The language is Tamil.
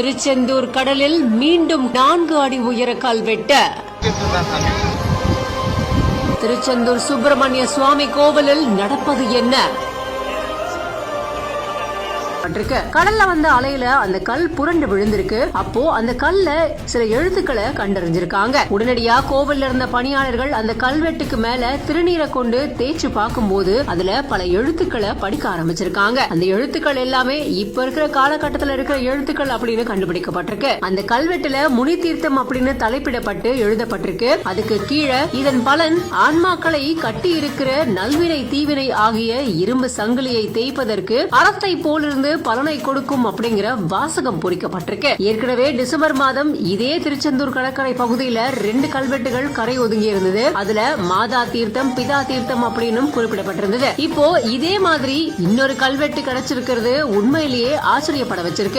திருச்செந்தூர் கடலில் மீண்டும் நான்கு அடி உயர கல்வெட்டு திருச்செந்தூர் சுப்பிரமணிய சுவாமி கோவிலில் நடப்பது என்ன? பட்டிருக்கு. கடல்ல வந்த அலையில அந்த கல் புரண்டு விழுந்திருக்கு. அப்போ அந்த கல்ல சில எழுத்துக்களை கண்டறிஞ்சிருக்காங்க. உடனடியா கோவில்ல இருந்த பணியாளர்கள் அந்த கல்வெட்டுக்கு மேல திருநீரை கொண்டு தேய்ச்சு பார்க்கும்போது அதுல பல எழுத்துக்களை படிக்க ஆரம்பிச்சிருக்காங்க. அந்த எழுத்துக்கள் எல்லாமே இப்ப இருக்கிற காலகட்டத்துல இருக்கிற எழுத்துக்கள் அப்படின்னு கண்டுபிடிக்கப்பட்டிருக்கு. அந்த கல்வெட்டுல முனி தீர்த்தம் அப்படின்னு தலைப்பிடப்பட்டு எழுதப்பட்டிருக்கு. அதுக்கு கீழே இதன் பலன் ஆன்மாக்களை கட்டி இருக்கிற நல்வினை தீவினை ஆகிய இரும்பு சங்கிலியை தேய்ப்பதற்கு அறத்தை போலிருந்து பலனை கொடுக்கும் அப்படிங்கிற வாசகம் பொறிக்கப்பட்டிருக்கு. ஏற்கனவே டிசம்பர் மாதம் இதே திருச்செந்தூர் கடற்கரை பகுதியில ரெண்டு கல்வெட்டுகள் கரை ஒதுங்கி இருந்தது. அதுல மாதா தீர்த்தம் பிதா தீர்த்தம் அப்படின்னு குறிப்பிடப்பட்டிருந்தது. இப்போ இதே மாதிரி இன்னொரு கல்வெட்டு கிடைச்சிருக்கிறது உண்மையிலேயே ஆச்சரியப்பட வச்சிருக்கு.